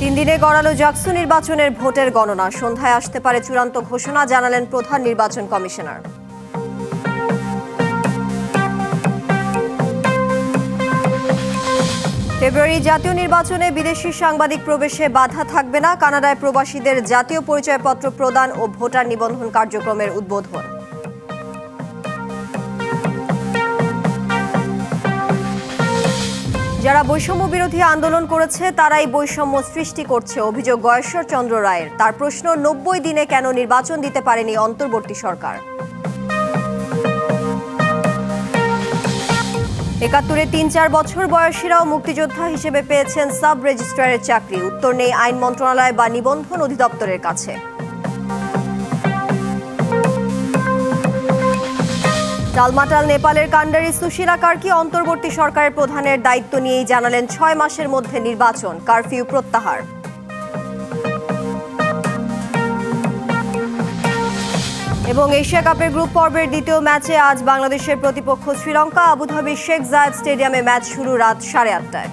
তিন দিনে গড়ালো জাকসু নির্বাচনের ভোটের গণনা। সন্ধ্যায় আসতে পারে চূড়ান্ত ঘোষণা, জানালেন প্রধান নির্বাচন কমিশনার। ফেব্রুয়ারি জাতীয় নির্বাচনে বিদেশি সাংবাদিক প্রবেশে বাধা থাকবে না। কানাডায় প্রবাসীদের জাতীয় পরিচয়পত্র প্রদান ও ভোটার নিবন্ধন কার্যক্রমের উদ্বোধন। যারা বৈষম্য বিরোধী আন্দোলন করেছে তারাই বৈষম্য সৃষ্টি করছে, অভিযোগ গয়েশ্বর চন্দ্র রায়ের। তার প্রশ্ন, নব্বই দিনে কেন নির্বাচন দিতে পারেনি অন্তর্বর্তী সরকার? একাত্তরে তিন চার বছর বয়সীরাও মুক্তিযোদ্ধা হিসেবে পেয়েছেন সাব রেজিস্ট্রারের চাকরি। উত্তর নেই আইন মন্ত্রণালয় বা নিবন্ধন অধিদপ্তরের কাছে। টালমাটাল নেপালের কান্ডারি সুশীলা কার্কি অন্তর্বর্তী সরকারের প্রধানের দায়িত্ব নিয়েই জানালেন ছয় মাসের মধ্যে নির্বাচন, কারফিউ প্রত্যাহার। এবং এশিয়া কাপের গ্রুপ পর্বের দ্বিতীয় ম্যাচে আজ বাংলাদেশের প্রতিপক্ষ শ্রীলঙ্কা আবুধাবি শেখ জায়েদ স্টেডিয়ামে ম্যাচ শুরু রাত সাড়ে আটটায়।